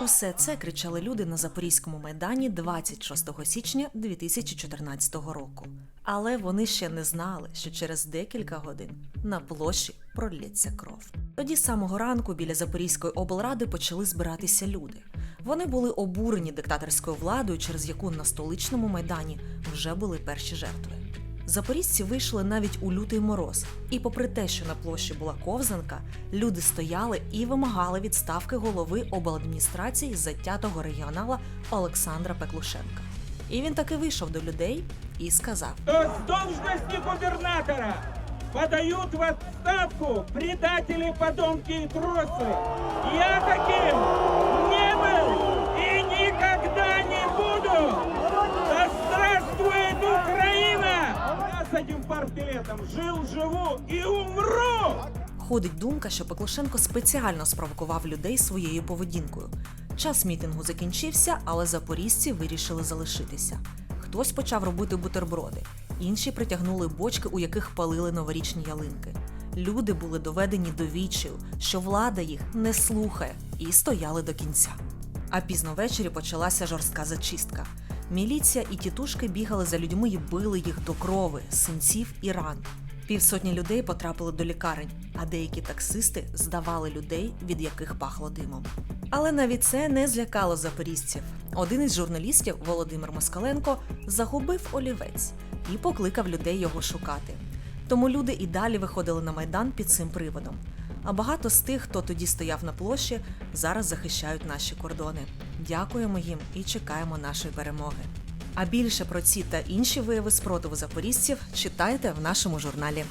Усе це кричали люди на Запорізькому майдані 26 січня 2014 року. Але вони ще не знали, що через декілька годин на площі пролється кров. Тоді самого ранку біля Запорізької облради почали збиратися люди. Вони були обурені диктаторською владою, через яку на столичному майдані вже були перші жертви. Запорізьці вийшли навіть у лютий мороз, і попри те, що на площі була ковзанка, люди стояли і вимагали відставки голови обладміністрації затятого регіонала Олександра Пеклушенка. І він таки вийшов до людей і сказав: что с должности губернатора подают в отставку предатели, подонки и трусы. Я таким этим партбилетом жил, живу и умру! Ходить думка, що Пеклушенко спеціально спровокував людей своєю поведінкою. Час мітингу закінчився, але запорізьці вирішили залишитися. Хтось почав робити бутерброди, інші притягнули бочки, у яких палили новорічні ялинки. Люди були доведені до відчаю, що влада їх не слухає, і стояли до кінця. А пізно ввечері почалася жорстка зачистка. Міліція і тітушки бігали за людьми і били їх до крови, синців і ран. Півсотні людей потрапили до лікарень, а деякі таксисти здавали людей, від яких пахло димом. Але навіть це не злякало запорізців. Один із журналістів, Володимир Москаленко, загубив олівець і покликав людей його шукати. Тому люди і далі виходили на майдан під цим приводом. А багато з тих, хто тоді стояв на площі, зараз захищають наші кордони. Дякуємо їм і чекаємо нашої перемоги. А більше про ці та інші вияви спротиву запорізців читайте в нашому журналі.